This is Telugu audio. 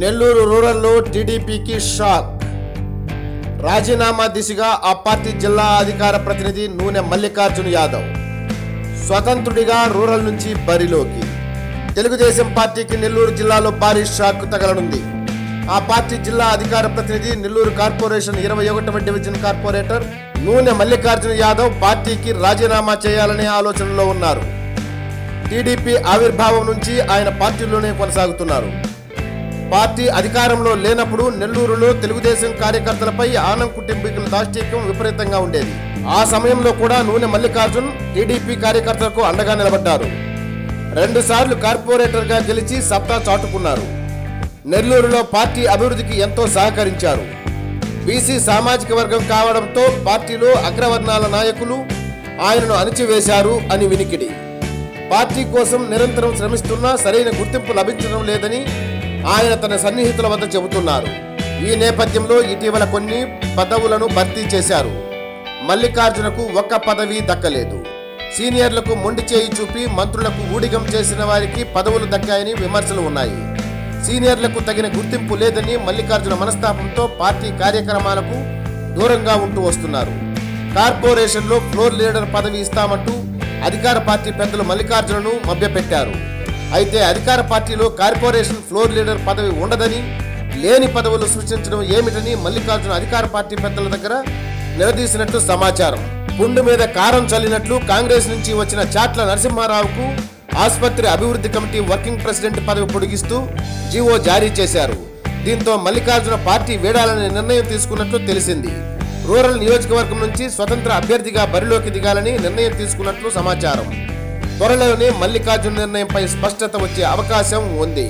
నెల్లూరు రూరల్లో టీడీపీకి షాక్. రాజీనామా దిశగా ఆ పార్టీ జిల్లా అధికార ప్రతినిధి నూనె మల్లికార్జున యాదవ్ స్వతంత్రుడిగా రూరల్ నుంచి బరిలోకి. తెలుగుదేశం పార్టీకి నెల్లూరు జిల్లాలో భారీ షాక్ తగలనుంది. ఆ పార్టీ జిల్లా అధికార ప్రతినిధి నెల్లూరు కార్పొరేషన్ ఇరవై ఒకటవ డివిజన్ కార్పొరేటర్ నూనె మల్లికార్జున యాదవ్ పార్టీకి రాజీనామా చేయాలనే ఆలోచనలో ఉన్నారు. టీడీపీ ఆవిర్భావం నుంచి ఆయన పార్టీలోనే కొనసాగుతున్నారు. పార్టీ అధికారంలో లేనప్పుడు నెల్లూరులో తెలుగుదేశం కార్యకర్తలపై ఆనం కుటుంబీకుల దాష్టీక్యం విపరీతంగా ఉండేది. ఆ సమయంలో కూడా నూనె మల్లికార్జున్ టీడీపీ కార్యకర్తలకు అండగా నిలబడ్డారు. రెండు సార్లు కార్పొరేటర్గా గెలిచి సత్తా చాటుకున్నారు. నెల్లూరులో పార్టీ అభివృద్ధికి ఎంతో సహకరించారు. బీసీ సామాజిక వర్గం కావడంతో పార్టీలో అగ్రవర్ణాల నాయకులు ఆయనను అణిచివేశారు అని వినికిడి. పార్టీ కోసం నిరంతరం శ్రమిస్తున్నా సరైన గుర్తింపు లభించడం లేదని ఆయన తన సన్నిహితుల వద్ద చెబుతున్నారు. ఈ నేపథ్యంలో ఇటీవల కొన్ని పదవులను భర్తీ చేశారు. మల్లికార్జునకు ఒక్క పదవి దక్కలేదు. సీనియర్లకు మొండి చేయి చూపి మంత్రులకు ఊడిగం చేసిన వారికి పదవులు దక్కాయని విమర్శలు ఉన్నాయి. సీనియర్లకు తగిన గుర్తింపు లేదని మల్లికార్జున మనస్తాపంతో పార్టీ కార్యక్రమాలకు దూరంగా ఉంటూ వస్తున్నారు. కార్పొరేషన్లో ఫ్లోర్ లీడర్ పదవి ఇస్తామంటూ అధికార పార్టీ పెద్దలు మల్లికార్జునను మభ్యపెట్టారు. అయితే అధికార పార్టీలో కార్పొరేషన్ ఫ్లోర్ లీడర్ పదవి ఉండదని లేని పదవులు సృష్టించడం ఏమిటని మల్లికార్జున అధికార పార్టీ పెద్దల దగ్గర నిలదీసినట్లు సమాచారం. పుండు మీద కారం చల్లినట్లు కాంగ్రెస్ నుంచి వచ్చిన చాట్ల నరసింహారావుకు ఆసుపత్రి అభివృద్ధి కమిటీ వర్కింగ్ ప్రెసిడెంట్ పదవి పొడిగిస్తూ జీవో జారీ చేశారు. దీంతో మల్లికార్జున పార్టీ వీడాలనే నిర్ణయం తీసుకున్నట్లు తెలిసింది. రూరల్ నియోజకవర్గం నుంచి స్వతంత్ర అభ్యర్థిగా బరిలోకి దిగాలని నిర్ణయం తీసుకున్నట్లు సమాచారం. త్వరలోనే మల్లికార్జున నిర్ణయంపై స్పష్టత వచ్చే అవకాశం ఉంది.